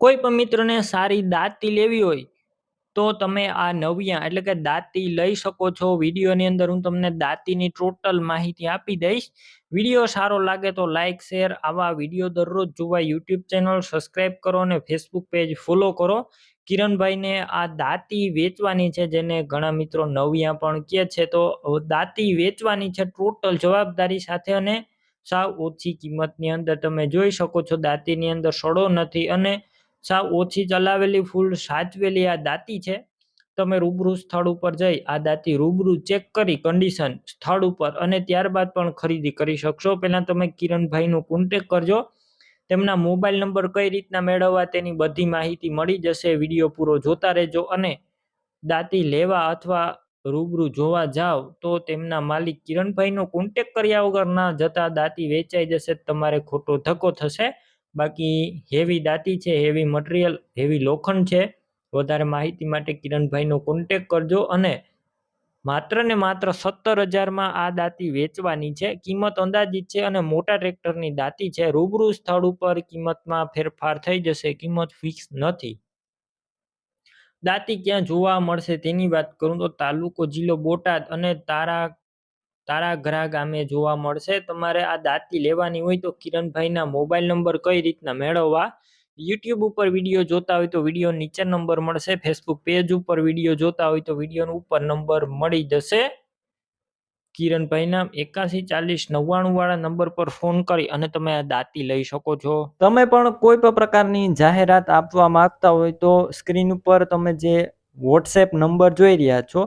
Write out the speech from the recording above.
કોઈ પણ મિત્રને સારી દાંતી લેવી હોય, તો તમે આ નવિયા એટલે કે દાંતી લઈ શકો છો. વિડીયોની અંદર હું તમને દાંતીની ટોટલ માહિતી આપી દઈશ. વીડિયો સારો લાગે તો લાઇક શેર, આવા વીડિયો દરરોજ જોવા યુટ્યુબ ચેનલ સબસ્ક્રાઈબ કરો અને ફેસબુક પેજ ફોલો કરો. કિરણભાઈને આ દાંતી વેચવાની છે જેને ઘણા મિત્રો નવિયા પણ કહે છે. તો દાંતી વેચવાની છે ટોટલ જવાબદારી સાથે અને સાવ ઓછી કિંમતની અંદર તમે જોઈ શકો છો. દાંતીની અંદર સડો નથી અને સાવ ઓછી ચલાવેલી ફૂલ સાચવેલી આ દાંતી છે. તમે રૂબરૂ સ્થળ ઉપર જઈ આ દાંતી રૂબરૂ ચેક કરી કન્ડિશન સ્થળ ઉપર અને ત્યારબાદ પણ ખરીદી કરી શકશો. પહેલાં તમે કિરણભાઈનો કોન્ટેક કરજો. તેમના મોબાઈલ નંબર કઈ રીતના મેળવવા તેની બધી માહિતી મળી જશે. વીડિયો પૂરો જોતા રહેજો અને દાંતી લેવા અથવા રૂબરૂ જોવા જાવ તો તેમના માલિક કિરણભાઈનો કોન્ટેક કર્યા વગર ના જતા દાંતી વેચાઈ જશે. તમારે ખોટો ધક્કો થશે. બાકી હેવી દાંતી છે હેવી મટીરિયલ હેવી લોખંડ છે. વધારે માહિતી માટે કિરણભાઈનો કોન્ટેક કરજો અને માત્ર ને માત્ર સત્તર હજારમાં આ દાંતી વેચવાની છે. કિંમત અંદાજિત છે અને મોટા ટ્રેક્ટરની દાંતી છે. રૂબરૂ સ્થળ ઉપર કિંમતમાં ફેરફાર થઈ જશે. કિંમત ફિક્સ નથી. દાંતી ક્યાં જોવા મળશે તેની વાત કરું તો તાલુકો જિલ્લો બોટાદ અને તારા તારાગરા ગામે જોવા મળશે. તમારે આ દાંતી લેવાની હોય તો કિરણભાઈના મોબાઈલ નંબર કઈ રીતના મેળવવા? યુટ્યુબ ઉપર વીડિયો જોતા હોય તો વીડિયો નીચે નંબર મળશે. ફેસબુક પેજ ઉપર વીડિયો જોતા હોય તો વીડિયો ઉપર નંબર મળી જશે. કિરણભાઈના એકાસી ચાલીસ નવ્વાણું વાળા નંબર પર ફોન કરી અને તમે આ દાંતી લઈ શકો છો. તમે પણ કોઈ પણ પ્રકારની જાહેરાત આપવા માંગતા હોય તો સ્ક્રીન ઉપર તમે જે વોટ્સએપ નંબર જોઈ રહ્યા છો